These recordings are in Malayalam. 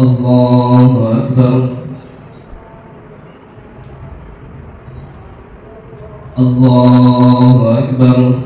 الله أكبر الله أكبر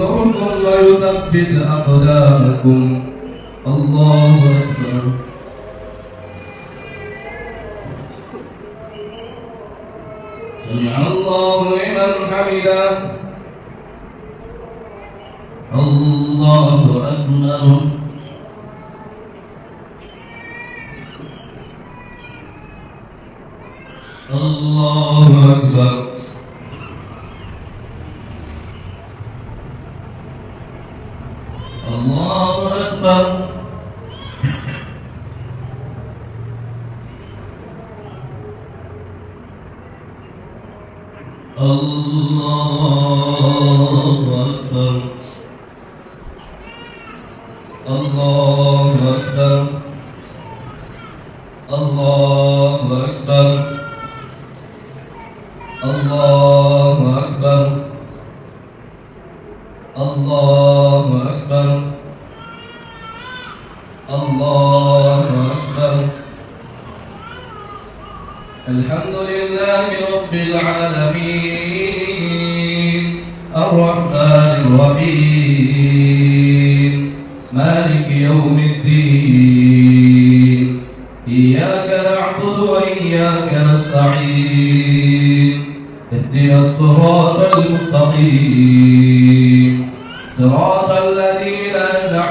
ينصركم ويثبت أقدامكم. الله أكبر.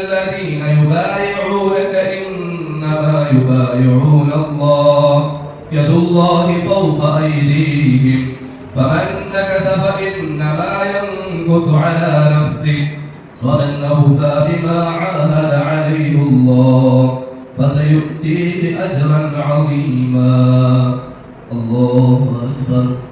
الذين يبايعونك إنما يبايعون الله. يد الله فوق أيديهم. فمن نكث فإنما ينكث على نفسه ومن أوفى بما عاهد عليه الله. فسيؤتيه أجرا عظيما. الله أكبر.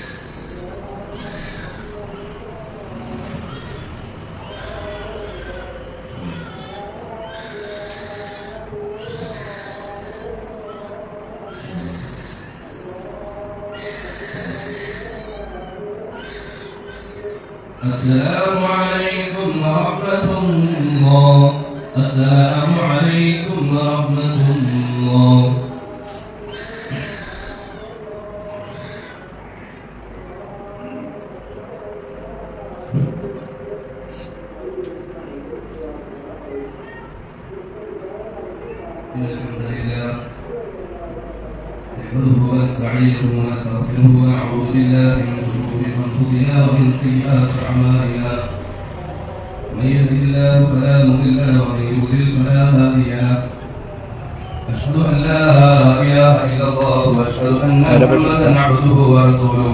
ونستغفره ونعوذ بالله من شرور أنفسنا ومن سيئات أعمالنا. من يهد الله فلا مضل له ومن يضلل فلا هادي له. أشهد أن لا إله إلا الله وأشهد أن محمدا عبده ورسوله.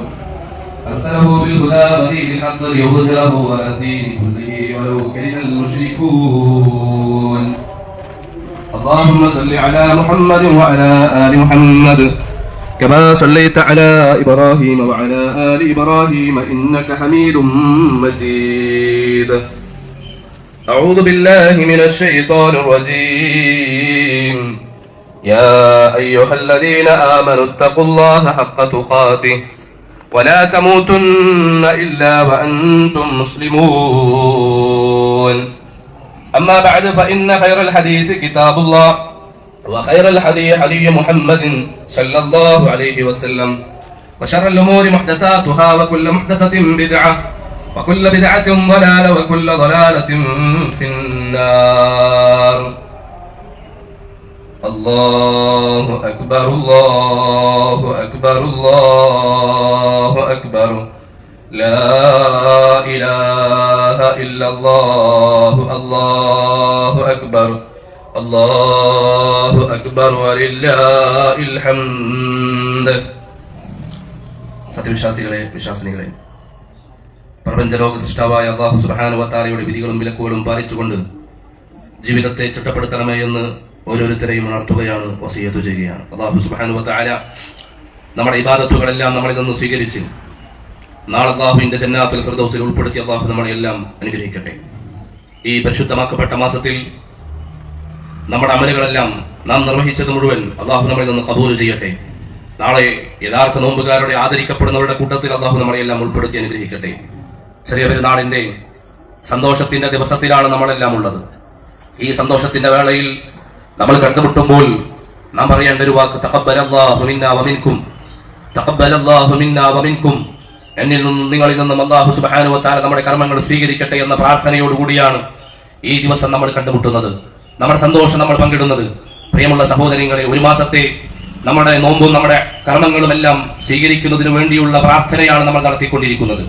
أرسله بالهدى ودين الحق ليظهره على الدين كله ولو كره المشركون. اللهم صل على محمد وعلى آل محمد. كما صليت على إبراهيم وعلى آل إبراهيم إنك حميد مجيد. أعوذ بالله من الشيطان الرجيم. يا أيها الذين آمنوا اتقوا الله حق تقاته ولا تموتن إلا وأنتم مسلمون. أما بعد فإن خير الحديث كتاب الله. وخير الحديث حديث محمد صلى الله عليه وسلم. وشر الأمور محدثاتها وكل محدثة بدعة وكل بدعة ضلالة وكل ضلالة في النار. الله أكبر الله أكبر الله أكبر. لا إله إلا الله الله أكبر. الله أكبر ولله الحمد സത്യവിശ്വാസികളെ വിശ്വാസിനികളെ പ്രപഞ്ചലോക സൃഷ്ടാവായ അള്ളാഹു സുബാനുവത്താലയുടെ വിധികളും വിലക്കുകളും പാലിച്ചുകൊണ്ട് ജീവിതത്തെ ചിട്ടപ്പെടുത്തണമേ എന്ന് ഓരോരുത്തരെയും ഉണർത്തുകയാണ് വസീയത്തു ചെയ്യുകയാണ് അള്ളാഹു സുബാനുവത്താല നമ്മുടെ ഇബാദത്തുകളെല്ലാം നമ്മളിൽ നിന്ന് സ്വീകരിച്ച് നാളെ അള്ളാഹുവിന്റെ ജന്നാത്തുൽ ഫിർദൗസിൽ ഉൾപ്പെടുത്തി അള്ളാഹു നമ്മളെ എല്ലാം അനുഗ്രഹിക്കട്ടെ ഈ പരിശുദ്ധമാക്കപ്പെട്ട മാസത്തിൽ നമ്മുടെ അമലുകളെല്ലാം നാം നിർവഹിച്ചത് മുഴുവൻ അള്ളാഹു നമ്മളിൽ നിന്ന് കബൂൽ ചെയ്യട്ടെ. നാളെ യഥാർത്ഥ നോമ്പുകാരുടെ ആദരിക്കപ്പെടുന്നവരുടെ കൂട്ടത്തിൽ അള്ളാഹു നമ്മളെ എല്ലാം ഉൾപ്പെടുത്തി അനുഗ്രഹിക്കട്ടെ. ചെറിയ പെരുന്നാളിന്റെ സന്തോഷത്തിന്റെ ദിവസത്തിലാണ് നമ്മളെല്ലാം ഉള്ളത്. ഈ സന്തോഷത്തിന്റെ വേളയിൽ നമ്മൾ കണ്ടുമുട്ടുമ്പോൾ നാം പറയേണ്ട ഒരു വാക്ക് തഖബ്ബലല്ലാഹു മിന്നാ വമിൻകും തഖബ്ബലല്ലാഹു മിന്നാ വമിൻകും എന്നിൽ നിന്നും നിങ്ങളിൽ നിന്നും അള്ളാഹു സുബാനുവത്താല നമ്മുടെ കർമ്മങ്ങൾ സ്വീകരിക്കട്ടെ എന്ന പ്രാർത്ഥനയോടുകൂടിയാണ് ഈ ദിവസം നമ്മൾ കണ്ടുമുട്ടുന്നത്. നമ്മുടെ സന്തോഷം നമ്മൾ പങ്കിടുന്നത്. പ്രിയമുള്ള സഹോദരങ്ങളെ ഒരു മാസത്തെ നമ്മുടെ നോമ്പും നമ്മുടെ കർമ്മങ്ങളും എല്ലാം സ്വീകരിക്കുന്നതിന് വേണ്ടിയുള്ള പ്രാർത്ഥനയാണ് നമ്മൾ നടത്തിക്കൊണ്ടിരിക്കുന്നത്.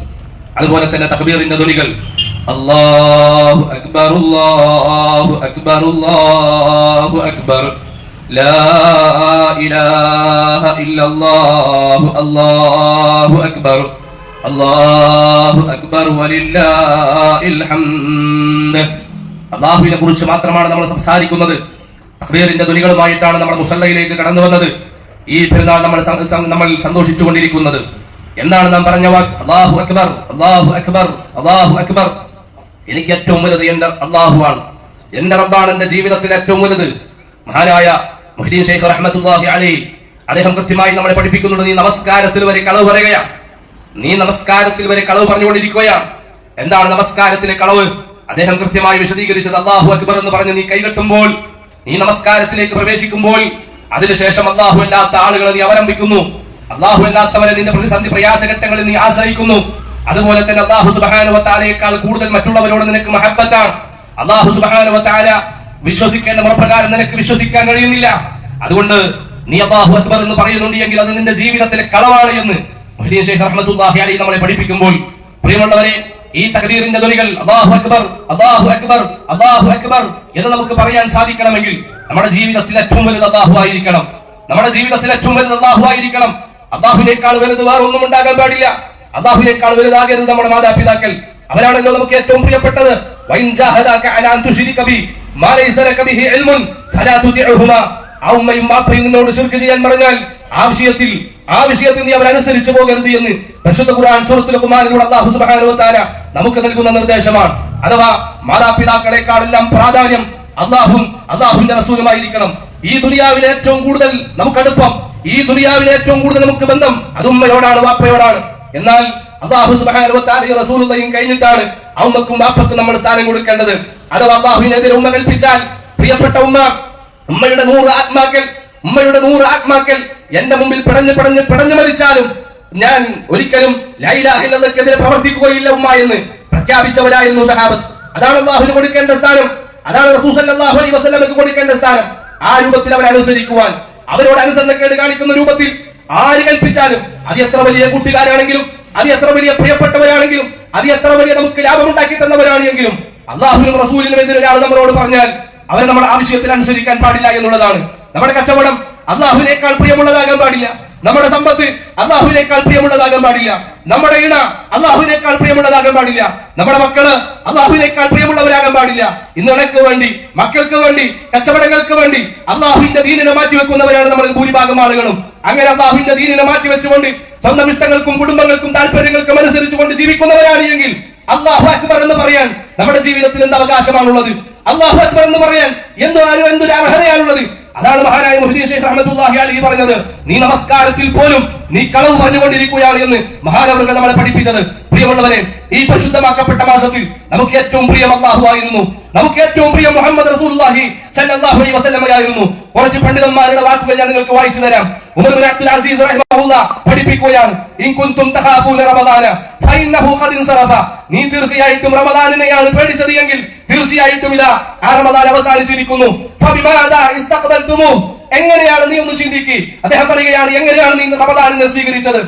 അതുപോലെ തന്നെ തഹബീറിന്റെ ധ്വനികൾ അള്ളാഹു അക്ബർ അള്ളാഹു അക്ബർ അള്ളാഹു അക്ബർ ലാ ഇലാഹ ഇല്ലല്ലാഹു അല്ലാഹു അക്ബർ വലില്ലാഹിൽ ഹംദ്. അള്ളാഹുവിനെ കുറിച്ച് മാത്രമാണ് നമ്മൾ സംസാരിക്കുന്നത്. തക്ബീറിന്റെ ധ്വനികളുമായിട്ടാണ് നമ്മൾ മുസല്ലയിലേക്ക് കടന്നു വന്നത്. ഈ പെരുന്നാൾ നമ്മൾ നമ്മൾ സന്തോഷിച്ചു കൊണ്ടിരിക്കുന്നത് എന്താണ് നാം പറഞ്ഞ വാക്ക്? അള്ളാഹു അക്ബർ അള്ളാഹു അക്ബർ അള്ളാഹു അക്ബർ. എനിക്ക് ഏറ്റവും വലുത് എന്റെ അള്ളാഹു ആണ്. എന്റെ റബ്ബാണ് എന്റെ ജീവിതത്തിൽ ഏറ്റവും വലുത്. മഹാനായ മുഹ്ദീൻ ഷെയ്ഖ് റഹ്മത്തുല്ലാഹി അലി അദ്ദേഹം കൃത്യമായി നമ്മളെ പഠിപ്പിക്കുന്നുണ്ട്. നീ നമസ്കാരത്തിൽ വരെ കളവ് പറയുകയാണ്. നീ നമസ്കാരത്തിൽ വരെ കളവ് പറഞ്ഞുകൊണ്ടിരിക്കുകയാണ്. എന്താണ് നമസ്കാരത്തിലെ കളവ്? അദ്ദേഹം കൃത്യമായി വിശദീകരിച്ചത് അള്ളാഹു അക്ബർ എന്ന് പറഞ്ഞ് നീ കൈകെട്ടുമ്പോൾ നീ നമസ്കാരത്തിലേക്ക് പ്രവേശിക്കുമ്പോൾ അതിനുശേഷം അള്ളാഹു അല്ലാത്ത ആളുകളെ നീ അവലംബിക്കുന്നു. അള്ളാഹു അല്ലാത്തവരെ നിന്റെ പ്രതിസന്ധി പ്രയാസഘട്ടങ്ങളിൽ നീ ആശ്രയിക്കുന്നു. അതുപോലെ തന്നെ അള്ളാഹു സുബാനുവത്താലയേക്കാൾ കൂടുതൽ മറ്റുള്ളവരോട് നിനക്ക് മഹബത്താണ്. അള്ളാഹു സുബാനുവത്താല വിശ്വസിക്കേണ്ട മുറപ്രകാരം നിനക്ക് വിശ്വസിക്കാൻ കഴിയുന്നില്ല. അതുകൊണ്ട് നീ അള്ളാഹു അക്ബർ എന്ന് പറയുന്നുണ്ട് എങ്കിൽ അത് നിന്റെ ജീവിതത്തിലെ കളവാണ് എന്ന് മൊഹീൻ ഷെയ്ഖ് അഹമ്മദ് നമ്മളെ പഠിപ്പിക്കുമ്പോൾ. പ്രിയമുള്ളവരെ ഈ തകദീറിന്റെ ധ്വനികൾ അള്ളാഹു അക്ബർ അള്ളാഹു അക്ബർ അള്ളാഹു അക്ബർ എന്ന് നമുക്ക് പറയാൻ സാധിക്കണമെങ്കിൽ നമ്മുടെ ജീവിതത്തിൽ ഏറ്റവും വലുത് അള്ളാഹു ആയിരിക്കണം. നമ്മുടെ ജീവിതത്തിൽ ഏറ്റവും വലുത് അള്ളാഹു ആയിരിക്കണം. അള്ളാഹുവിനേക്കാൾ വലുത് വേറെ ഒന്നും ഉണ്ടാകാൻ പാടില്ല. അള്ളാഹുവിനേക്കാൾ വലുതാകരുത് നമ്മുടെ മാതാപിതാക്കൾ. അവരാണല്ലോ നമുക്ക് ഏറ്റവും പ്രിയപ്പെട്ടത്. വൈൻ ജാഹദാക അലാൻ തുശ്രിക ബി മാ ലൈസ ലക ബിഹി ഇൽമുൻ ഫലാ ആ ഉമ്മയും ബാപ്പയും നിന്നോട് ശിർക്ക് ചെയ്യാൻ പറഞ്ഞാൽ ആ വിഷയത്തിൽ ആ വിഷയത്തിൽ നീ അവരനുസരിച്ച് പോകരുത് എന്ന് പരിശുദ്ധ ഖുർആൻ സൂറത്തുൽ ഖുർആനിലൂടെ അല്ലാഹു സുബ്ഹാനഹു വ തആല നമുക്ക് നൽകുന്ന നിർദ്ദേശമാണ്. അഥവാ മാതാപിതാക്കളെക്കാളെല്ലാം പ്രാധാന്യം അള്ളാഹും അള്ളാഹുവിന്റെ റസൂലുമായിരിക്കണം. ഈ ദുനിയാവിൽ ഏറ്റവും കൂടുതൽ നമുക്ക് അടുപ്പം ഈ ദുനിയാവിൽ ഏറ്റവും കൂടുതൽ നമുക്ക് ബന്ധം അത് ഉമ്മയോടാണ് വാപ്പയോടാണ് എന്നാൽ അള്ളാഹു തആല റസൂലുള്ളയും കഴിഞ്ഞിട്ടാണ് അമ്മക്കും വാപ്പക്കും നമ്മൾ സ്ഥാനം കൊടുക്കേണ്ടത്. അഥവാ അള്ളാഹുവിനെതിരെ ഉമ്മ കൽപ്പിച്ചാൽ പ്രിയപ്പെട്ട ഉമ്മ ഉമ്മയുടെ നൂറ് ആത്മാക്കൾ ഉമ്മയുടെ നൂറ് ആത്മാക്കൾ എന്റെ മുമ്പിൽ പിടഞ്ഞ് പിടഞ്ഞ് പിടഞ്ഞു മരിച്ചാലും ഞാൻ ഒരിക്കലും ലൈലാഹിലെതിരെ പ്രവർത്തിക്കുകയില്ല ഉമ്മ എന്ന് പ്രഖ്യാപിച്ചവരായിരുന്നു സഹാബത്ത്. അതാണ് അള്ളാഹുവിന് കൊടുക്കേണ്ട സ്ഥാനം. അതാണ് റസൂസല്ലാഹു അലൈ വസ്ലമക്ക് കൊടുക്കേണ്ട സ്ഥാനം. ആ രൂപത്തിൽ അവർ അനുസരിക്കുവാൻ അവരോട് അനുസരണക്കേട് കാണിക്കുന്ന രൂപത്തിൽ ആര് കൽപ്പിച്ചാലും അത് എത്ര വലിയ കൂട്ടുകാരാണെങ്കിലും അത് എത്ര വലിയ പ്രിയപ്പെട്ടവരാണെങ്കിലും അത് എത്ര വലിയ നമുക്ക് ലാഭമുണ്ടാക്കി തന്നവരാണെങ്കിലും അള്ളാഹുവിനും റസൂലിനും എതിരെ ഒരാൾ നമ്മളോട് പറഞ്ഞാൽ അവരെ നമ്മുടെ ആവശ്യത്തിൽ അനുസരിക്കാൻ പാടില്ല എന്നുള്ളതാണ്. നമ്മുടെ കച്ചവടം അള്ളാഹുവിനേക്കാൾ പ്രിയമുള്ളതാകാൻ പാടില്ല. നമ്മുടെ സമ്പത്ത് അള്ളാഹുവിനേക്കാൾ പ്രിയമുള്ളതാകാൻ പാടില്ല. നമ്മുടെ ഇണ അള്ളാഹുവിനേക്കാൾ പ്രിയമുള്ളതാകാൻ പാടില്ല. നമ്മുടെ മക്കൾ അള്ളാഹുവിനേക്കാൾ പ്രിയമുള്ളവരാകാൻ പാടില്ല. ഇന്ന് ഇണക്ക് വേണ്ടി മക്കൾക്ക് വേണ്ടി കച്ചവടങ്ങൾക്ക് വേണ്ടി അള്ളാഹുവിന്റെ ദീനിനെ മാറ്റിവെക്കുന്നവരാണ് നമ്മൾ ഭൂരിഭാഗം ആളുകളും. അങ്ങനെ അള്ളാഹുവിന്റെ ദീനിനെ മാറ്റി വെച്ചുകൊണ്ട് സ്വന്തം ഇഷ്ടങ്ങൾക്കും കുടുംബങ്ങൾക്കും താല്പര്യങ്ങൾക്കും അനുസരിച്ചുകൊണ്ട് ജീവിക്കുന്നവരാണ് എങ്കിൽ അള്ളാഹു അക്ബർ എന്ന് പറയാൻ നമ്മുടെ ജീവിതത്തിൽ എന്ത് അവകാശമാണുള്ളത്? അള്ളാഹു അക്ബർ എന്ന് പറയാൻ എന്തോ എന്തൊരു അർഹതയാണുള്ളത്. അതാണ് മഹാനായ മുഹ്ദീൻ ഷെയ്ഖ് റഹ്മത്തുള്ളാഹി അലൈഹി പറഞ്ഞത്. നീ നമസ്കാരത്തിൽ പോലും നീ കളവ് പറഞ്ഞുകൊണ്ടിരിക്കുകയാണ് എന്ന് മഹാനവറുകൾ നമ്മളെ പഠിപ്പിച്ചത്. പ്രിയമുള്ളവരെ ഈ പരിശുദ്ധമാക്കപ്പെട്ട മാസത്തിൽ നമുക്ക് ഏറ്റവും പ്രിയം അള്ളാഹു ആയിരുന്നു. നമുക്ക് ഏറ്റവും പ്രിയം മുഹമ്മദ് റസൂലുള്ളാഹി സല്ലല്ലാഹു അലൈഹി വസല്ലമയായിരുന്നു കുറച്ച് പണ്ഡിതന്മാരുടെ വാക്കുകൾ ഞാൻ നിങ്ങൾക്ക് വായിച്ചു തരാം. ഉമർ ബിൻ അബ്ദുൽ അസീസ് റഹിമഹുല്ല പഠിപ്പിക്കുകയാണ് ഇൻ കുൻതും തഖാഫൂന റമദാന ഫൈനഹു ഖദിൻ സറഫ നീ തീർച്ചയായിട്ടും റമദാനിനെയാണ് പേടിച്ചത് എങ്കിൽ തീർച്ചയായിട്ടും ഇതാ ആ റമദാൻ അവസാനിച്ചിരിക്കുന്നു. ഫബിമാദാ ഇസ്തഖബൽതുമു? എങ്ങനെയാണ് നീ ഒന്ന് ചിന്തിക്കുക അദ്ദേഹം പറയുകയാണ് എങ്ങനെയാണ് നീ റമദാനിനെ സ്വീകരിച്ചത്?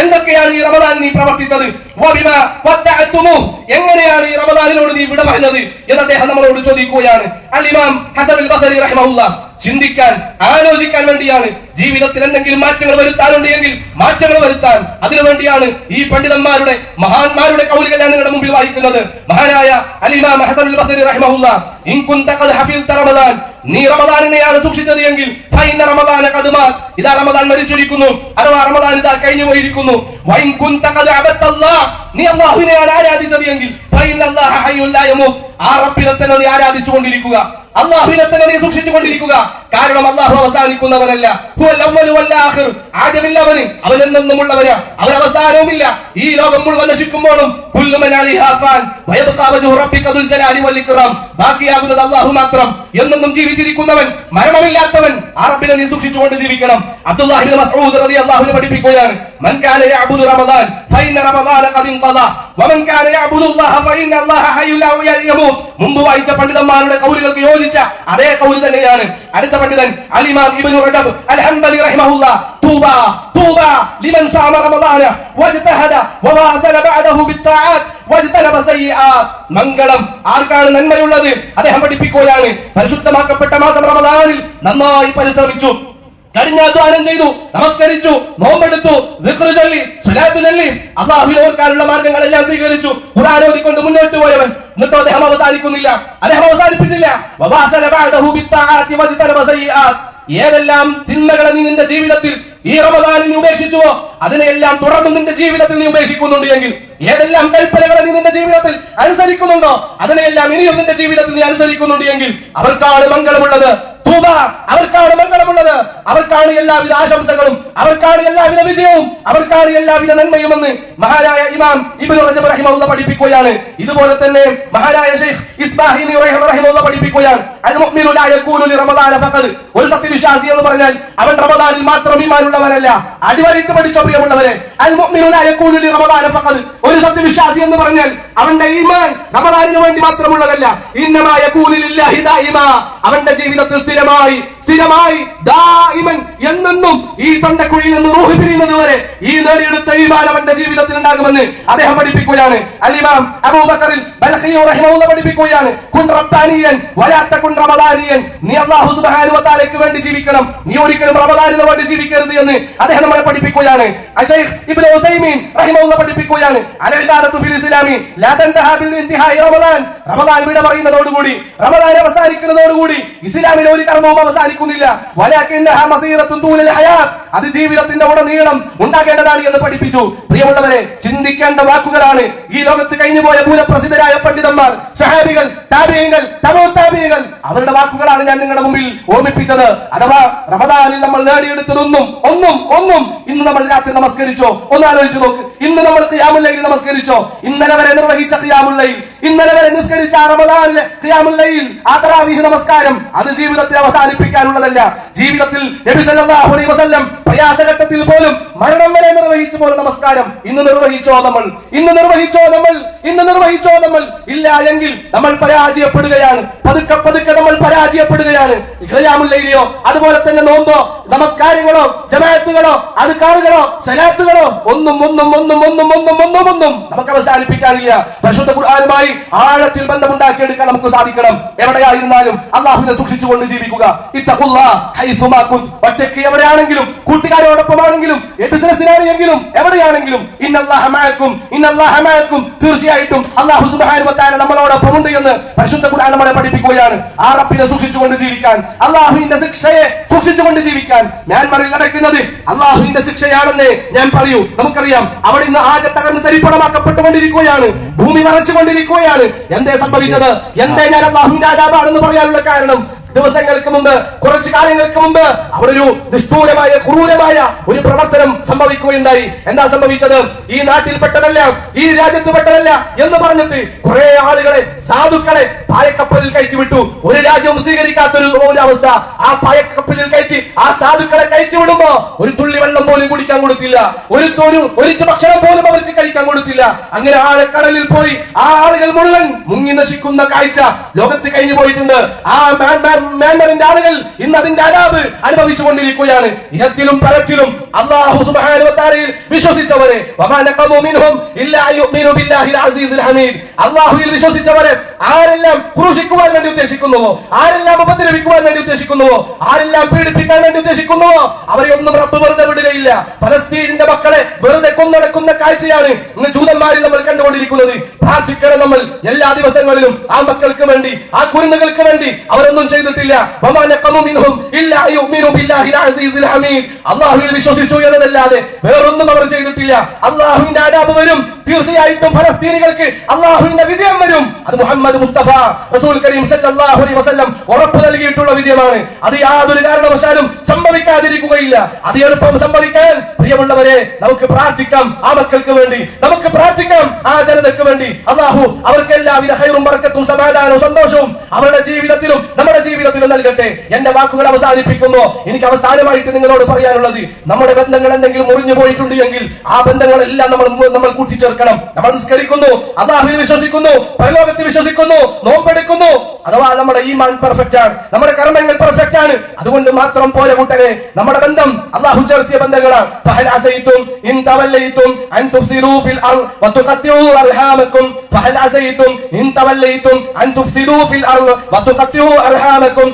എന്തൊക്കെയാണ് ഈ റമദാൻ നീ പ്രവർത്തിച്ചത്? എങ്ങനെയാണ് ഈ റമദാനിനോട് നീ വിട പറഞ്ഞത് എന്ന് അദ്ദേഹം നമ്മളോട് ചോദിക്കുകയാണ്. അലിമാം ഹസൻ ബസരി ചിന്തിക്കാൻ ആലോചിക്കാൻ വേണ്ടിയാണ്. ജീവിതത്തിൽ എന്തെങ്കിലും മാറ്റങ്ങൾ വരുത്താനുണ്ട് എങ്കിൽ മാറ്റങ്ങൾ വരുത്താൻ. അതിനുവേണ്ടിയാണ് ഈ പണ്ഡിതന്മാരുടെ മഹാന്മാരുടെ കൗലുകൾ ഞാൻ നിങ്ങളുടെ മുമ്പിൽ വായിക്കുന്നത്. മഹാനായ അലിമാം ഹസൻ അൽ ബസരി റഹിമഹുല്ല ഇൻ കുന്ത നീ റമദാനിനെയാണ് സൂക്ഷിച്ചത് എങ്കിൽ റമദാന ഇതാ റമദാൻ മരിച്ചിരിക്കുന്നു. അഥവാ റമദാൻ ഇതാ കഴിഞ്ഞു പോയിരിക്കുന്നു. നീ ആരാധിച്ചത് എങ്കിൽ ആ റപ്പിനെ തന്നെ നീ ആരാധിച്ചുകൊണ്ടിരിക്കുക. അള്ളാഹുവിനെ തന്നെ നീ സൂക്ഷിച്ചുകൊണ്ടിരിക്കുക. കാരണം അള്ളാഹു അവസാനിക്കുന്നവനല്ല. ആദ്യമില്ലവന്. അവനെന്നുമുള്ളവന് അവൻ അവസാനവുമില്ല. ഈ ലോകം മുഴുവൻ നശിക്കുമ്പോഴും ബാക്കിയാകുന്നത് അള്ളാഹു മാത്രം. എന്നെന്നും ജീവിച്ചിരിക്കുന്നവൻ മരണമില്ലാത്തവൻ ആ നീ സൂക്ഷിച്ചുകൊണ്ട് ജീവിക്കണം. അബ്ദുല്ലാഹി ഇബ്നു മസ്ഊദ് റളിയല്ലാഹു അൻഹു പഠിപ്പിക്കുകയാണ്. മൻ കാന യഅബുദു റമദാൻ ഫഇന്ന റമദാന ഖദ് ഇൻഖദാ വമൻ കാന യഅബുദു അല്ലാഹ ഫഇന്ന അല്ലാഹ ഹയ്യുൻ ലാ മുമ്പ് വായിച്ച പണ്ഡിതന്മാരുടെ കൗലുകൾക്ക് യോജിച്ച അതേ കൗൽ തന്നെയാണ്. അടുത്ത പണ്ഡിതൻ അലിമാം ഇബ്നു റജബ് അൽ ഹംബലി റഹിമഹുല്ലാ. തൂബ തൂബ ലിമൻ സാമ റമദാന. വജ്തഹദ വവാസല ബഅദഹു ബിത്താഅത്ത് വജ്തനബ സയ്യിആത്ത് മംഗളം ആർക്കാണ് നന്മയുള്ളത്? അദ്ദേഹം പഠിപ്പിക്കുകയാണ്. പരിശുദ്ധമാക്കപ്പെട്ട മാസം റമദാനിൽ നന്നായി പരിശ്രമിച്ചു. കഠിനാധ്വാനം ചെയ്തു നമസ്കരിച്ചു നോമ്പെടുത്തു ചൊല്ലി സ്വലാത്ത് ചൊല്ലി. ഓർക്കാനുള്ള മാർഗങ്ങളെല്ലാം സ്വീകരിച്ചു. ഓതിക്കൊണ്ട് മുന്നോട്ട് പോയവൻ. എന്നിട്ടോ അദ്ദേഹം അവസാനിക്കുന്നില്ല. അദ്ദേഹം അവസാനിപ്പിച്ചില്ല. ഏതെല്ലാം തിന്മകളെ നീ നിന്റെ ജീവിതത്തിൽ ഈ റമദാനിൽ നീ ഉപേക്ഷിച്ചുവോ? അതിനെയെല്ലാം തുടർന്ന് നിന്റെ ജീവിതത്തിൽ നീ ഉപേക്ഷിക്കുന്നുണ്ട് എങ്കിൽ ഏതെല്ലാം കൽപ്പനകളെ നീ നിന്റെ ജീവിതത്തിൽ അനുസരിക്കുന്നുണ്ടോ? അതിനെയെല്ലാം ഇനിയും നിന്റെ ജീവിതത്തിൽ നീ അനുസരിക്കുന്നുണ്ട് എങ്കിൽ അവർക്കാണ് മംഗളമുള്ളത്. തൂബ അവർക്കാണ് മംഗളമുള്ളത്. അവർക്കാണ് എല്ലാവിധ ആശംസകളും അവർക്കാണ് എല്ലാവിധ വിജയവും അവർക്കാണ് എല്ലാവിധ നന്മയുമെന്ന് മഹാനായ ഇമാം ഇബ്നു റജബ് റഹിമഹുല്ല പഠിപ്പിക്കുകയാണ്. ഇതുപോലെ തന്നെ മഹാനായ ഷെയ്ഖ് ഇസ്ബാഹിനി റഹിമഹുല്ല പഠിപ്പിക്കുകയാണ്. അൽ മുഅ്മിനു ലാ യകൂനു ലി റമദാന ഫഖദ്. ഒരു സത്യവിശ്വാസി എന്ന് പറഞ്ഞാൽ അവൻ റമദാനിൽ മാത്രം ഈമാനുള്ളവനല്ല. അടിവരയിട്ട് പഠിച്ച പ്രിയമുള്ളവരെ അൽ മുഅ്മിനു ലാ യകൂനു ലി റമദാന ഫഖദ്. ഒരു സത്യവിശ്വാസി എന്ന് പറഞ്ഞാൽ അവന്റെ ഈമാൻ റമദാനിന് വേണ്ടി മാത്രമുള്ളതല്ല. ഇന്നമായ കൂലിലില്ല അവന്റെ ജീവിതത്തിൽ സ്ഥിരമായി സ്ഥിരമായി ദാഇമൻ എന്നെന്നും ഈ തണ്ടക്കുഴിയിൽ നിന്ന് റൂഹ് പിരിയുന്നത് വരെ ഈ നേടിയെടുത്ത ഈമാൻ അവന്റെ ജീവിതത്തിൽ ഉണ്ടാകുമെന്ന് അദ്ദേഹം പഠിപ്പിക്കുകയാണ്. അലിമാം അബൂബക്കറിൽ ബൽഖിയോ റഹിമഹുല്ല പഠിപ്പിക്കുകയാണ്. കുൻ റബ്ബാനിയൻ വലാത്ത നീ അല്ലാഹു സുബ്ഹാനഹു വ വേണ്ടി ജീവിക്കണം. നീ ഒരിക്കലും റമദാനിന് വേണ്ടി ജീവിക്കരുത് എന്ന് അദ്ദേഹം നമ്മളെ പഠിപ്പിക്കുകയാണ്. അശൈഖ് ഇബ്നു ഉസൈമീൻ റഹിമഹുല്ല പഠിപ്പിക്കുകയാണ്. അൽ ഫിൽ ഇസ്ലാമി ലാ തൻതഹ ബിൽ ഇന്തിഹായി റമദാൻ. റമദാൻ വിട പറയുന്നതോടുകൂടി റമദാൻ അവസാനിക്കുന്നതോടുകൂടി ഇസ്ലാമിലെ ഒരു കർമ്മവും അവസാനിക്കുന്നില്ല ഹയാത്ത്. അത് ജീവിതത്തിന്റെ ഉടനീളം ഉണ്ടാകേണ്ടതാണ് എന്ന് പഠിപ്പിച്ചു. പ്രിയമുള്ളവരെ ചിന്തിക്കേണ്ട വാക്കുകളാണ് ഈ ലോകത്ത് കഴിഞ്ഞുപോയ ഭൂലപ്രസിദ്ധരായ പണ്ഡിതന്മാർ സഹാബികൾ താപീയങ്ങൾ തമോത്താപീയങ്ങൾ അവരുടെ വാക്കുകളാണ് ഞാൻ നിങ്ങളുടെ മുമ്പിൽ ഓർമ്മിപ്പിച്ചത്. അഥവാ റമദാനിൽ നമ്മൾ നേടിയെടുത്തതൊന്നും ഒന്നും ഒന്നും ഇന്ന് നമ്മൾ രാത്രി നമസ്കരിച്ചോ? ഒന്ന് ആലോചിച്ചു നോക്ക്. ഇന്ന് നമ്മൾ ഖിയാമുല്ലയിൽ നമസ്കരിച്ചോ? ഇന്നലെ വരെ നിർവഹിച്ച ഖിയാമുല്ലയിൽ ഇന്നലെ വരെ നിസ്കരിച്ച റമദാനിലെ ഖിയാമുല്ലയിൽ ആ നമസ്കാരം അത് ജീവിതത്തിൽ അവസാനിപ്പിക്കാനുള്ളതല്ല ജീവിതത്തിൽ പ്രയാസഘട്ടത്തിൽ പോലും മരണം വരെ നിർവഹിച്ചു പോലെ നമസ്കാരം. ഇന്ന് നിർവഹിച്ചോ നമ്മൾ? ഇന്ന് നിർവഹിച്ചോ നമ്മൾ? ഇന്ന് നിർവഹിച്ചോ നമ്മൾ? ഇല്ല എങ്കിൽ നമ്മൾ പരാജയപ്പെടുകയാണ്. പതുക്കെ പതുക്കെ നമ്മൾ പരാജയപ്പെടുകയാണ്. അതുപോലെ തന്നെ നോമ്പോ നമസ്കാരങ്ങളോ ജമാഅത്തുകളോ അതുക്കാറുകളോ സലാത്തുകളോ ഒന്നും ഒന്നും ഒന്നും ഒന്നും ഒന്നും ഒന്നും ഒന്നും നമുക്ക് അവസാനിപ്പിക്കാനില്ല. പരിശുദ്ധ ഖുർആനുമായി ആഴത്തിൽ ബന്ധമുണ്ടാക്കിയെടുക്കാൻ നമുക്ക് സാധിക്കണം. എവിടെയായിരുന്നാലും അള്ളാഹുവിനെ സൂക്ഷിച്ചുകൊണ്ട് ജീവിക്കുക. ഒറ്റയ്ക്ക് എവിടെയാണെങ്കിലും കൂട്ടുകാരോടൊപ്പമാണെങ്കിലും ബിസിനസ്സിനാണെങ്കിലും എവിടെയാണെങ്കിലും ഇന്നല്ലാഹമാക്കും ഇന്നല്ലാഹമാക്കും തീർച്ചയായിട്ടും അള്ളാഹു സുബാനുമത്താന നമ്മളോടൊപ്പം ഉണ്ട് എന്ന് പരിശുദ്ധ ഖുർആൻ നമ്മളെ പഠിപ്പിക്കുകയാണ്. ആ റബ്ബിനെ സൂക്ഷിച്ചുകൊണ്ട് ജീവിക്കാൻ അള്ളാഹുവിന്റെ ശിക്ഷയെ സൂക്ഷിച്ചുകൊണ്ട് ജീവിക്കാൻ. മ്യാൻമറിൽ നടക്കുന്നത് അള്ളാഹുവിന്റെ ശിക്ഷയാണെന്ന് ഞാൻ പറയൂ. നമുക്കറിയാം അവിടെ ഇന്ന് ആകെ തകർന്ന് തരിപ്പണമാക്കപ്പെട്ടുകൊണ്ടിരിക്കുകയാണ് ഭൂമി മറച്ചുകൊണ്ടിരിക്കുകയാണ്. എന്തേ സംഭവിച്ചത്? എന്തേ ഞാൻ അള്ളാഹുവിന്റെ ആജാബാണെന്ന് പറയാനുള്ള കാരണം? ദിവസങ്ങൾക്ക് മുമ്പ് കുറച്ച് കാലങ്ങൾക്ക് മുമ്പ് അവരൊരു നിഷ്ഠൂരമായ ക്രൂരമായ ഒരു പ്രവർത്തനം സംഭവിക്കുകയുണ്ടായി. എന്താ സംഭവിച്ചത്? ഈ നാട്ടിൽപ്പെട്ടതല്ല ഈ രാജ്യത്ത് പെട്ടതല്ല എന്ന് പറഞ്ഞിട്ട് കുറെ ആളുകളെ സാധുക്കളെ പായക്കപ്പലിൽ കയറ്റി വിട്ടു. ഒരു രാജ്യവും സ്വീകരിക്കാത്തൊരു ഒരു അവസ്ഥ ആ പായക്കപ്പലിൽ കയറ്റി ആ സാധുക്കളെ കയറ്റി വിടുമ്പോ ഒരു തുള്ളി വെള്ളം പോലും കുടിക്കാൻ കൊടുത്തില്ല. ഒരു ഒരു ഒരു ഭക്ഷണം പോലും അവർക്ക് കഴിക്കാൻ കൊടുത്തില്ല. അങ്ങനെ ആളെ കടലിൽ പോയി ആ ആളുകൾ മുഴുവൻ മുങ്ങി നശിക്കുന്ന കാഴ്ച ലോകത്ത് കഴിഞ്ഞു പോയിട്ടുണ്ട്. ആ മ്യാൻമാർ മ്യാൻമറിന്റെ ആളുകൾ ഇന്ന് അതിന്റെ അലാബ് അനുഭവിച്ചുകൊണ്ടിരിക്കുകയാണ്. ഇഹത്തിലും പരത്തിലും അള്ളാഹു തആലയിൽ വിശ്വസിച്ചവരെ അള്ളാഹുയിൽ വിശ്വസിച്ചവരെ ആരെല്ലാം ക്രൂശിക്കുവാൻ വേണ്ടി ഉദ്ദേശിക്കുന്നുവോ? ആരെല്ലാം ഉപദ്രവിക്കുവാൻ വേണ്ടി ഉദ്ദേശിക്കുന്നുവോ? ആരെല്ലാം പീഡിപ്പിക്കാൻ വേണ്ടി ഉദ്ദേശിക്കുന്നുവോ? അവരെ ഒന്നും റബ്ബ് വെറുതെ വിടുകയില്ല. ഫലസ്തീനിന്റെ മക്കളെ വെറുതെ കൊന്നടക്കുന്ന കാഴ്ചയാണ് ഇന്ന് ജൂതന്മാരിൽ നമ്മൾ കണ്ടുകൊണ്ടിരിക്കുന്നത്. പ്രാർത്ഥിക്കണം നമ്മൾ എല്ലാ ദിവസങ്ങളിലും ആ മക്കൾക്ക് വേണ്ടി ആ കുരുന്നുകൾക്ക് വേണ്ടി അവരൊന്നും ചെയ്തിട്ടില്ല അള്ളാഹുവിൽ വിശ്വസിച്ചു എന്നതല്ലാതെ വേറൊന്നും അവർ ചെയ്തിട്ടില്ല. അള്ളാഹുവിന്റെ ആരാപ് വരും. തീർച്ചയായിട്ടും ഫലസ്തീനികൾക്ക് അള്ളാഹുവിന്റെ വിജയം വരും. അത് മുഹമ്മദ് മുസ്തഫ റസൂൽ കരീം സല്ലല്ലാഹു അലൈഹി വസല്ലം ഉറപ്പ് നൽകിയിട്ടുള്ള വിജയമാണ്. അത് യാതൊരു കാരണവശാലും സംഭവിക്കാതിരിക്കുകയില്ല. അത് എളുപ്പം സംഭവിക്കാൻ പ്രിയമുള്ളവരെ നമുക്ക് പ്രാർത്ഥിക്കാം. ആ മക്കൾക്ക് വേണ്ടി നമുക്ക് പ്രാർത്ഥിക്കാം. ആ ജനതയ്ക്ക് വേണ്ടി. അള്ളാഹു അവർക്ക് എല്ലാവിധ ഹൈറും ബർക്കത്തും സമാധാനവും സന്തോഷവും അവരുടെ ജീവിതത്തിലും നമ്മുടെ ജീവിതത്തിലും നൽകട്ടെ. എന്റെ വാക്കുകൾ അവസാനിപ്പിക്കുന്നു. എനിക്ക് അവസാനമായിട്ട് നിങ്ങളോട് പറയാനുള്ളത് നമ്മുടെ ബന്ധങ്ങൾ എന്തെങ്കിലും മുറിഞ്ഞു പോയിട്ടുണ്ട് എങ്കിൽ ആ ബന്ധങ്ങളെല്ലാം നമ്മൾ നമ്മൾ കൂട്ടിച്ചേർക്കണം. നമ്മൾ നിസ്കരിക്കുന്നു അള്ളാഹുവിൽ വിശ്വസിക്കുന്നു പരലോകത്തിൽ വിശ്വസിക്കുന്നു നോമ്പെടുക്കുന്നു. അഥവാ നമ്മുടെ ഈ മാൻ പെർഫെക്റ്റ് ആണ് നമ്മുടെ കർമ്മങ്ങൾ പെർഫെക്റ്റ് ആണ്. അതുകൊണ്ട് മാത്രം പോരെ കൂട്ടരെ. നമ്മുടെ ബന്ധം അള്ളാഹു ചേർത്തിയ ബന്ധങ്ങളാണ്. അർഹാമക്കും. നടക്കും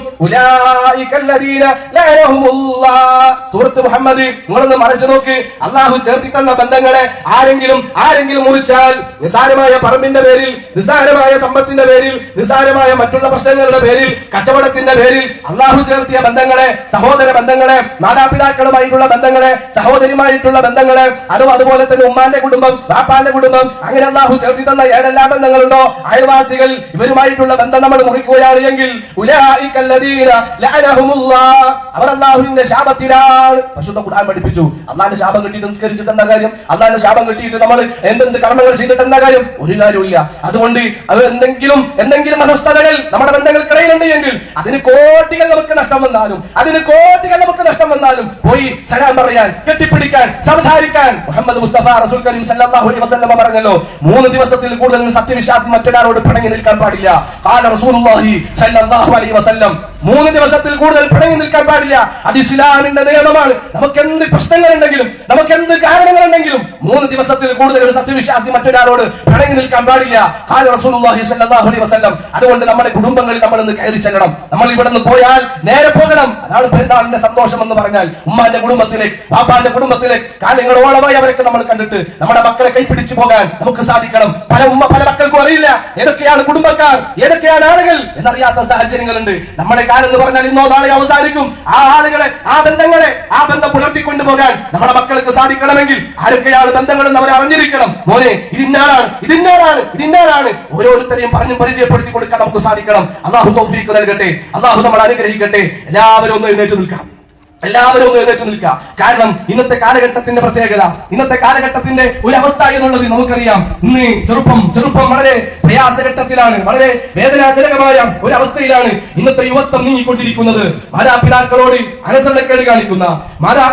സുഹൃത്ത് മുഹമ്മദ് നിങ്ങളൊന്ന് മറച്ചു നോക്ക്. അള്ളാഹു ചേർത്തി തന്ന ബന്ധങ്ങളെ ആരെങ്കിലും ആരെങ്കിലും മുറിച്ചാൽ നിസാരമായ പറമ്പിന്റെ പേരിൽ നിസാരമായ സമ്പത്തിന്റെ പേരിൽ നിസാരമായ മറ്റുള്ള പ്രശ്നങ്ങളുടെ പേരിൽ കച്ചവടത്തിന്റെ പേരിൽ അള്ളാഹു ചേർത്തിയ ബന്ധങ്ങളെ സഹോദര ബന്ധങ്ങളെ മാതാപിതാക്കളുമായിട്ടുള്ള ബന്ധങ്ങളെ സഹോദരിമായിട്ടുള്ള ബന്ധങ്ങളെ അതും അതുപോലെ തന്നെ ഉമ്മാന്റെ കുടുംബം ബാപ്പാന്റെ കുടുംബം അങ്ങനെ അള്ളാഹു ചേർത്തി തന്ന ഏതെല്ലാം ബന്ധങ്ങളുണ്ടോ? അയൽവാസികൾ ഇവരുമായിട്ടുള്ള ബന്ധം നമ്മൾ മുറിക്കുകയാണ് അവർ അള്ളാഹുവിന്റെ ശാപത്തിലാണ്. പരിശുദ്ധ ഖുർആൻ പഠിപ്പിച്ചു. അള്ളാഹിന്റെ ശാപം കിട്ടിയിട്ട് നിസ്കരിച്ചിട്ട് എന്താ കാര്യം? അള്ളാഹിന്റെ ശാപം കിട്ടിയിട്ട് നമ്മൾ എന്തെന്ത് കർമ്മങ്ങൾ ചെയ്തിട്ട് എന്താ കാര്യം? ഒരു കാര്യമില്ല അതുകൊണ്ട് അത് എന്തെങ്കിലും എന്തെങ്കിലും അസ്വസ്ഥതകൾ നമ്മുടെ ബന്ധങ്ങൾക്കിടയിലുണ്ട് എങ്കിൽ അതിന് കോടികൾ നമുക്ക് നഷ്ടം വന്നാലും അതിന് കോടികൾ നമുക്ക് നഷ്ടം വന്നാലും പോയി സലാം പറയാൻ കെട്ടിപ്പിടിക്കാൻ സംസാരിക്കാൻ. മുഹമ്മദ് മുസ്തഫ റസൂൽ കരീം സല്ലല്ലാഹു അലൈഹി വസല്ലം പറഞ്ഞല്ലോ മൂന്ന് ദിവസത്തിൽ കൂടുതൽ സത്യവിശ്വാസി മറ്റൊരാളോട് പിണങ്ങി നിൽക്കാൻ പാടില്ല. കാല റസൂലുള്ളാഹി സല്ലല്ലാഹു അലൈഹി വസല്ലം മൂന്ന് ദിവസത്തിൽ കൂടുതൽ പിണങ്ങി നിൽക്കാൻ പാടില്ല. അത് ഇസ്ലാമിന്റെ നിയമമാണ്. നമുക്ക് എന്ത് പ്രശ്നങ്ങൾ ഉണ്ടെങ്കിലും നമുക്ക് എന്ത് കാരണങ്ങൾ ഉണ്ടെങ്കിലും മൂന്ന് ദിവസത്തിൽ കൂടുതൽ ഒരു സത്യവിശ്വാസി മറ്റൊരാളോട് പിണങ്ങി നിൽക്കാൻ പാടില്ല. കാല റസൂലുള്ളാഹി സ്വല്ലല്ലാഹു അലൈഹി വസല്ലം. അതുകൊണ്ട് നമ്മുടെ കുടുംബങ്ങളിൽ നമ്മൾ ഇന്ന് കയറി ചെല്ലണം. നമ്മൾ ഇവിടെ നിന്ന് പോയാൽ നേരെ പോകണം. അതാണ് പെരുന്നാളിന്റെ സന്തോഷം എന്ന് പറഞ്ഞാൽ ഉമ്മാന്റെ കുടുംബത്തിലേക്ക് പാപ്പാന്റെ കുടുംബത്തിലേക്ക് കാലങ്ങളോളമായി അവരൊക്കെ നമ്മൾ കണ്ടിട്ട് നമ്മുടെ മക്കളെ കൈപിടിച്ചു പോകാൻ നമുക്ക് സാധിക്കണം. പല ഉമ്മ പല മക്കൾക്കും അറിയില്ല. ഏതൊക്കെയാണ് കുടുംബക്കാർ? ഏതൊക്കെയാണ് ആളുകൾ? എന്നറിയാത്ത സാഹചര്യങ്ങളുണ്ട്. നമ്മുടെ കാലം എന്ന് പറഞ്ഞാൽ ഇന്നോ നാളെ അവസാനിക്കും. ആ ആളുകളെ ആ ബന്ധങ്ങളെ ആ ബന്ധം പുലർത്തിക്കൊണ്ടു പോകാൻ നമ്മുടെ മക്കൾക്ക് സാധിക്കണമെങ്കിൽ ആരൊക്കെയാണ് ബന്ധങ്ങളെന്ന് അവരെ അറിഞ്ഞിരിക്കണം. മോനെ ഇതിന്നാളാണ് ഇതിന്നാളാണ് ഇതിന്നാളാണ്. ഓരോരുത്തരെയും പറഞ്ഞു പരിചയപ്പെടുത്തി കൊടുക്കാൻ നമുക്ക് സാധിക്കണം. അള്ളാഹു തൗഫീഖ് നൽകട്ടെ. അള്ളാഹു നമ്മൾ അനുഗ്രഹിക്കട്ടെ. എല്ലാവരും ഒന്ന് എഴുന്നേറ്റ് നിൽക്കാം. എല്ലാവരും ഒന്ന് എഴുന്നേറ്റ് നിൽക്കുക. കാരണം ഇന്നത്തെ കാലഘട്ടത്തിന്റെ പ്രത്യേകത ഇന്നത്തെ കാലഘട്ടത്തിന്റെ ഒരു അവസ്ഥ എന്നുള്ളത് നമുക്കറിയാം. ഇന്ന് ചെറുപ്പം ചെറുപ്പം വളരെ പ്രയാസഘട്ടത്തിലാണ് വളരെ വേദനാജനകമായ ഒരു അവസ്ഥയിലാണ് ഇന്നത്തെ യുവത്വം നീങ്ങിക്കൊണ്ടിരിക്കുന്നത്. മാതാപിതാക്കളോട് അനുസരണക്കേട് കാണിക്കുന്ന മാതാ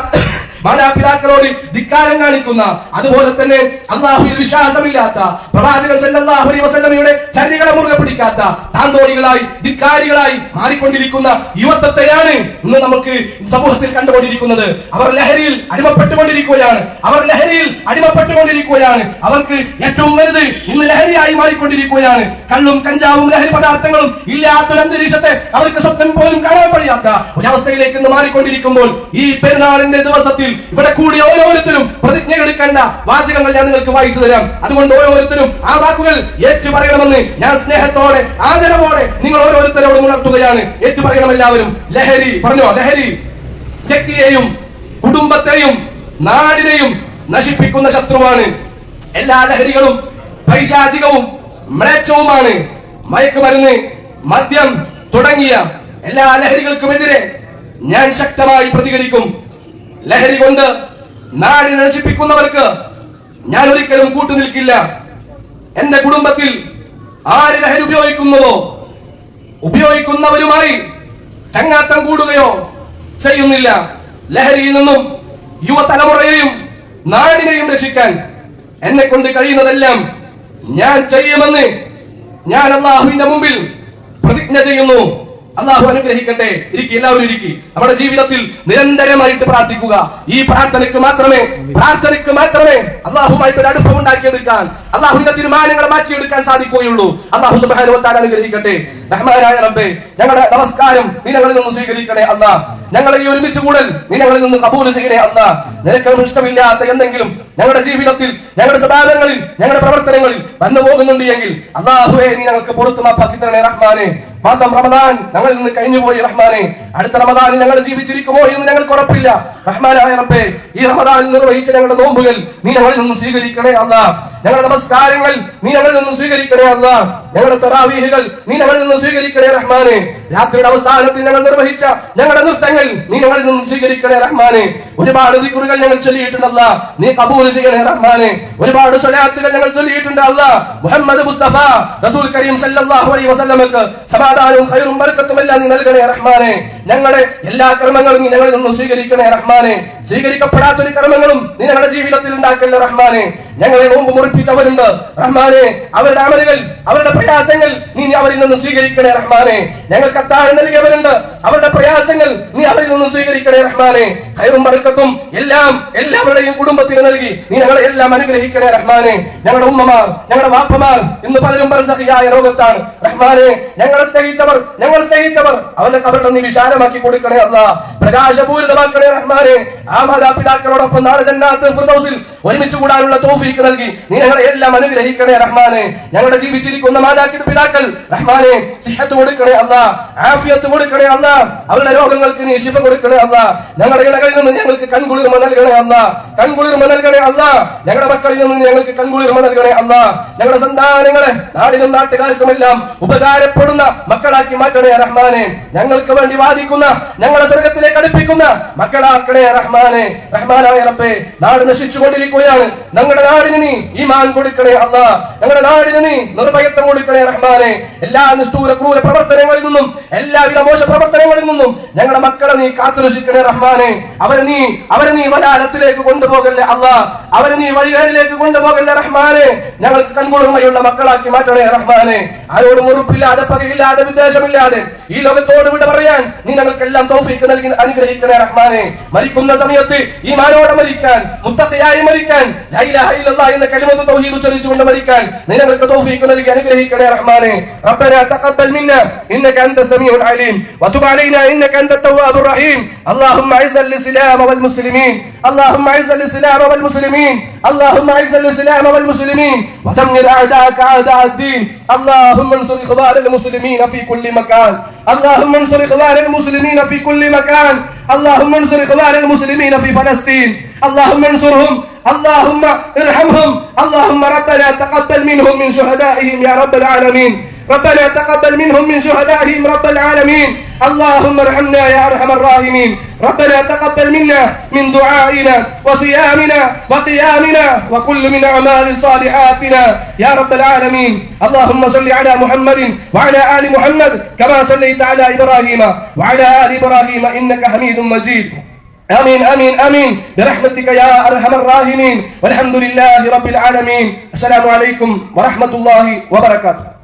മാതാപിതാക്കളോട് ധിക്കാരം കാണിക്കുന്ന അതുപോലെ തന്നെ അള്ളാഹുവിൽ വിശ്വാസമില്ലാത്ത പ്രവാചകൻ സല്ലല്ലാഹു അലൈഹി വസല്ലമയുടെ ചര്യകളെ മുറുകെ പിടിക്കാത്ത താന്തോടികളായി ധിക്കാരികളായി മാറിക്കൊണ്ടിരിക്കുന്ന യുവത്വത്തെയാണ് ഇന്ന് നമുക്ക് സമൂഹത്തിൽ കണ്ടുകൊണ്ടിരിക്കുന്നത്. അവർ ലഹരിയിൽ അടിമപ്പെട്ടുകൊണ്ടിരിക്കുകയാണ്. അവർ ലഹരിയിൽ അടിമപ്പെട്ടുകൊണ്ടിരിക്കുകയാണ്. അവർക്ക് ഏറ്റവും വലുത് ഇന്ന് ലഹരിയായി മാറിക്കൊണ്ടിരിക്കുകയാണ്. കള്ളും കഞ്ചാവും ലഹരി പദാർത്ഥങ്ങളും ഇല്ലാത്തൊരു അന്തരീക്ഷത്തെ അവർക്ക് സ്വപ്നം പോലും കാണാൻ കഴിയാത്ത ഒരവസ്ഥയിലേക്ക് ഇന്ന് മാറിക്കൊണ്ടിരിക്കുമ്പോൾ ഈ പെരുന്നാളിന്റെ ദിവസത്തിൽ ഇവിടെ കൂടി ഓരോരുത്തരും പ്രതിജ്ഞ എടുക്കേണ്ട വാചകങ്ങൾ ഞാൻ നിങ്ങൾക്ക് വായിച്ചു തരാം. അതുകൊണ്ട് ഓരോരുത്തരും ആ വാക്കുകൾ ഏറ്റു പറയണമെന്ന് ഞാൻ സ്നേഹത്തോടെ ആദരവോടെ നിങ്ങൾ ഓരോരുത്തരോടും ഉണർത്തുകയാണ്. ഏറ്റു പറയണം എല്ലാവരും. ലഹരി പറഞ്ഞോ? ലഹരി. വ്യക്തിയെയും കുടുംബത്തെയും നാടിനെയും നശിപ്പിക്കുന്ന ശത്രുവാണ്. എല്ലാ ലഹരികളും പൈശാചികവും മ്ലേച്ഛവുമാണ്. മയക്കുമരുന്ന് മദ്യം തുടങ്ങിയ എല്ലാ ലഹരികൾക്കുമെതിരെ ഞാൻ ശക്തമായി പ്രതികരിക്കും. ലഹരി കൊണ്ട് നാടിനെ നശിപ്പിക്കുന്നവർക്ക് ഞാൻ ഒരിക്കലും കൂട്ടുനിൽക്കില്ല. എന്റെ കുടുംബത്തിൽ ആര് ലഹരി ഉപയോഗിക്കുന്നുവോ? ഉപയോഗിക്കുന്നവരുമായി ചങ്ങാത്തം കൂടുകയോ ചെയ്യുന്നില്ല. ലഹരിയിൽ നിന്നും യുവതലമുറയെയും നാടിനെയും രക്ഷിക്കാൻ എന്നെ കൊണ്ട് കഴിയുന്നതെല്ലാം ഞാൻ ചെയ്യുമെന്ന് ഞാൻ അള്ളാഹുവിന്റെ മുമ്പിൽ പ്രതിജ്ഞ ചെയ്യുന്നു. അള്ളാഹു അനുഗ്രഹിക്കട്ടെ. ഇരിക്കും എല്ലാവരും ഇരിക്കും. നമ്മുടെ ജീവിതത്തിൽ നിരന്തരമായിട്ട് പ്രാർത്ഥിക്കുക. ഈ പ്രാർത്ഥനയ്ക്ക് മാത്രമേ പ്രാർത്ഥനയ്ക്ക് മാത്രമേ അള്ളാഹുമായിട്ട് ഒരു അടുപ്പം ഉണ്ടാക്കിയെടുക്കാൻ അള്ളാഹുവിന്റെ തീരുമാനങ്ങൾ മാറ്റിയെടുക്കാൻ സാധിക്കുകയുള്ളൂ. അള്ളാഹു സുബാനുവത്താൻ അനുഗ്രഹിക്കട്ടെ. റഹ്മാനായ റബ്ബേ ഞങ്ങളുടെ നമസ്കാരം നീ ഞങ്ങളിൽ നിന്ന് സ്വീകരിക്കണേ അല്ല ഞങ്ങളെ ഈ ഒരുമിച്ച് കൂടൽ നീ ഞങ്ങളിൽ നിന്ന് കബൂൽ ചെയ്യണേ അല്ല നിനക്ക് ഇഷ്ടമില്ലാത്ത എന്തെങ്കിലും ഞങ്ങളുടെ ജീവിതത്തിൽ ഞങ്ങളുടെ സ്വഭാവങ്ങളിൽ ഞങ്ങളുടെ പ്രവർത്തനങ്ങളിൽ വന്നു പോകുന്നുണ്ട് എങ്കിൽ അള്ളാഹുവെ നീ ഞങ്ങൾക്ക് പുറത്തു മാപ്പാക്കി തരണേ റഹ്മാനെ. മാസം റമദാൻ ഞങ്ങൾ നിന്ന് കഴിഞ്ഞുപോയി റഹ്മാനെ. അടുത്ത റമദാനിൽ ഞങ്ങൾ ജീവിച്ചിരിക്കുമോ എന്ന് ഞങ്ങൾക്ക് ഉറപ്പില്ല. റഹ്മാനായ റബ്ബേ ഈ റമദാനിൽ നിർവഹിച്ച ഞങ്ങളുടെ നോമ്പുകൾ നീ ഞങ്ങളിൽ നിന്ന് സ്വീകരിക്കണേ അല്ല. ഞങ്ങളുടെ നമസ്കാരങ്ങൾ നീ ഞങ്ങളിൽ നിന്ന് സ്വീകരിക്കണേ അല്ലാ. ഞങ്ങളുടെ തറാവീഹുകൾ നീ ഞങ്ങളിൽ നിന്ന് സ്വീകരിക്കണേ റഹ്മാനെ. രാത്രിയുടെ അവസാനത്തിൽ ഞങ്ങൾ നിർവഹിച്ച ഞങ്ങളുടെ നൃത്തങ്ങൾ നീ ഞങ്ങളിൽ നിന്ന് സ്വീകരിക്കണേ റഹ്മാനെ. ഒരുപാട് ദിക്കുറുകൾ ഞങ്ങൾ ചൊല്ലിയിട്ടുണ്ടല്ല നീ കബൂൽ ചെയ്യണേ റഹ്മാനെ. ഒരുപാട് സ്വലാത്തുകൾ ഞങ്ങൾ ചൊല്ലിയിട്ടുണ്ട് അല്ല. മുഹമ്മദ് മുസ്തഫ റസൂൽ കരീം സല്ലല്ലാഹു അലൈഹി വസല്ലമക്ക് സമാധാനവും ഖൈറും ബർക്കത്തും എല്ലാം നീ നൽകണേ റഹ്മാനെ. ഞങ്ങളുടെ എല്ലാ കർമ്മങ്ങളും നീ ഞങ്ങളിൽ നിന്ന് സ്വീകരിക്കണേ റഹ്മാനെ. സ്വീകരിക്കപ്പെടാത്ത ഒരു കർമ്മങ്ങളും നീ ഞങ്ങളുടെ ജീവിതത്തിൽ ഉണ്ടാക്കല്ലേ റഹ്മാനെ. ഞങ്ങളെ നോമ്പ് മുറിപ്പിച്ചവരുണ്ട്. റഹ്മാനെ അവരുടെ അമലുകൾ അവരുടെ പ്രയാസങ്ങൾ നീ അവരിൽ നിന്ന് സ്വീകരിക്കണേ റഹ്മാനെ. ഞങ്ങൾക്ക് അത്താഴം നൽകിയവരുണ്ട്. അവരുടെ പ്രയാസങ്ങൾ നീ അവരിൽ നിന്ന് സ്വീകരിക്കണേ റഹ്മാനെ. ഖൈറും ബർക്കത്തും എല്ലാം എല്ലാവരുടെയും കുടുംബത്തിന് നൽകി. നീ ഞങ്ങളെ എല്ലാം അനുഗ്രഹിക്കണേ റഹ്മാനെ. ഞങ്ങളുടെ ഉമ്മമാർ ഞങ്ങളുടെ വാപ്പമാർ ഇന്ന് പലരും ബർസഖിയായ രോഗത്താണ് റഹ്മാനെ ഞങ്ങളെ സ്നേഹിച്ചവർ ഞങ്ങൾ സ്നേഹിച്ചവർ അവന്റെ കവറുടെ നീ വിശാലമാക്കി കൊടുക്കണേ അല്ല പ്രകാശപൂരിതമാക്കണേ റഹ്മാനെ. ആ മാതാപിതാക്കളോടൊപ്പം നാളെ ജന്നാത്ത് ഫിർദൗസിൽ ഒരുമിച്ച് കൂടാനുള്ള തോഫീക്ക് നൽകി. നീ ഞങ്ങളെ എല്ലാം അനുഗ്രഹിക്കണേ റഹ്മാനെ. ഞങ്ങളുടെ ജീവിച്ചിരിക്കുന്ന മാതാപിതാക്കൾ പിതാക്കൾ റഹ്മാനെ സിഹത്ത് കൊടുക്കണേ അല്ല ആഫിയത്ത് കൊടുക്കണേ അല്ല അവരുടെ രോഗങ്ങൾക്ക് നീ ശിഫ കൊടുക്കണേ അല്ല ഞങ്ങളുടെ ഇടകളിൽ നിന്ന് ഞങ്ങൾക്ക് കൺകുളിർമ നൽകണേ അല്ല. കൺകുളിർമ നൽകണേ അല്ല. ഞങ്ങളുടെ മക്കളിൽ നിന്ന് ഞങ്ങൾക്ക് കൺകുളിർമ നൽകണേ അല്ല. ഞങ്ങളുടെ സന്താനങ്ങളെ നാടിനും നാട്ടുകാർക്കുമെല്ലാം ഉപകാരപ്പെടുന്ന മക്കളാക്കി മാറ്റണേ റഹ്മാനെ. ഞങ്ങൾക്ക് വേണ്ടി വാദിക്കുന്ന ഞങ്ങളെ സ്വർഗത്തിലേക്ക് അടുപ്പിക്കുന്ന മക്കളാക്കണേ റഹ്മാനെ. റഹ്മാനായ റബ്ബേ നാട് നശിച്ചുകൊണ്ടിരിക്കുകയാണ്. ഞങ്ങളുടെ നാടിന് നീ ഈ മാൻ കൊടുക്കണേ അല്ല. ഞങ്ങളുടെ നാടിന് നീ നിർഭയത്വം കൊടുക്കണേ റഹ്മാനെ. എല്ലാ നിഷ്ഠൂര ക്രൂര പ്രവർത്തനങ്ങളിൽ നിന്നും എല്ലാവിധ മോശ പ്രവർത്തനങ്ങളിൽ നിന്നും ഞങ്ങളുടെ മക്കളെ നീ കാത്തുരക്ഷിക്കണേ റഹ്മാനെ. അവരെ നീ അവരെ നീ വലാലത്തിലേക്ക് കൊണ്ടുപോകല്ലേ അല്ല അവരെ നീ വഴികളിലേക്ക് കൊണ്ടുപോകല്ലേ റഹ്മാനെ ഞങ്ങൾക്ക് കൺകുളിർമയുള്ള മക്കളാക്കി മാറ്റണേ റഹ്മാനെ ആരോടും ഉറപ്പില്ലാതെ പകയില്ലാതെ വിദ്വേഷമില്ലാതെ ഈ ലോകത്തോട് വിട പറയാൻ നീ ഞങ്ങൾക്കെല്ലാം തൗഫീക്ക് നൽകി അനുഗ്രഹിക്കണേ റഹ്മാനെ മരിക്കുന്ന സമയത്ത് ഈ മാനോടെ മരിക്കാൻ മുത്തക്കയായി മരിക്കാൻ ലാ ഇലാഹ ഇല്ലല്ലാഹ് എന്ന കലിമത്ത് തൗഹീദ് ഉച്ചരിച്ചുകൊണ്ട് മരിക്കാൻ നീ ഞങ്ങൾക്ക് തൗഫീക്ക് നൽകി അനുഗ്രഹിക്കണേ റഹ്മാനെ ربنا تقبل منا انك انت السميع العليم وتب علينا انك انت التواب الرحيم اللهم اعز الاسلام والمسلمين. اللهم أعز الإسلام والمسلمين. اللهم أعز الإسلام والمسلمين. ودمر أعداءك أعداء الدين. اللهم انصر إخوان المسلمين في كل مكان. اللهم انصر إخوان المسلمين في كل مكان. اللهم انصر إخوان المسلمين في فلسطين. اللهم انصرهم. اللهم ارحمهم. اللهم ربنا تقبل منهم من شهدائهم يا رب العالمين. ربنا تقبل منهم من شهدائهم رب العالمين. اللهم ارحمنا يا أرحم الراحمين. ربنا تقبل منا من دعائنا وصيامنا وقيامنا وكل من أعمال صالحاتنا يا رب العالمين. اللهم صل على محمد وعلى آل محمد كما صليت على إبراهيم وعلى آل إبراهيم إنك حميد مجيد. آمين آمين آمين. برحمتك يا أرحم الراحمين. والحمد لله رب العالمين. السلام عليكم ورحمة الله وبركاته.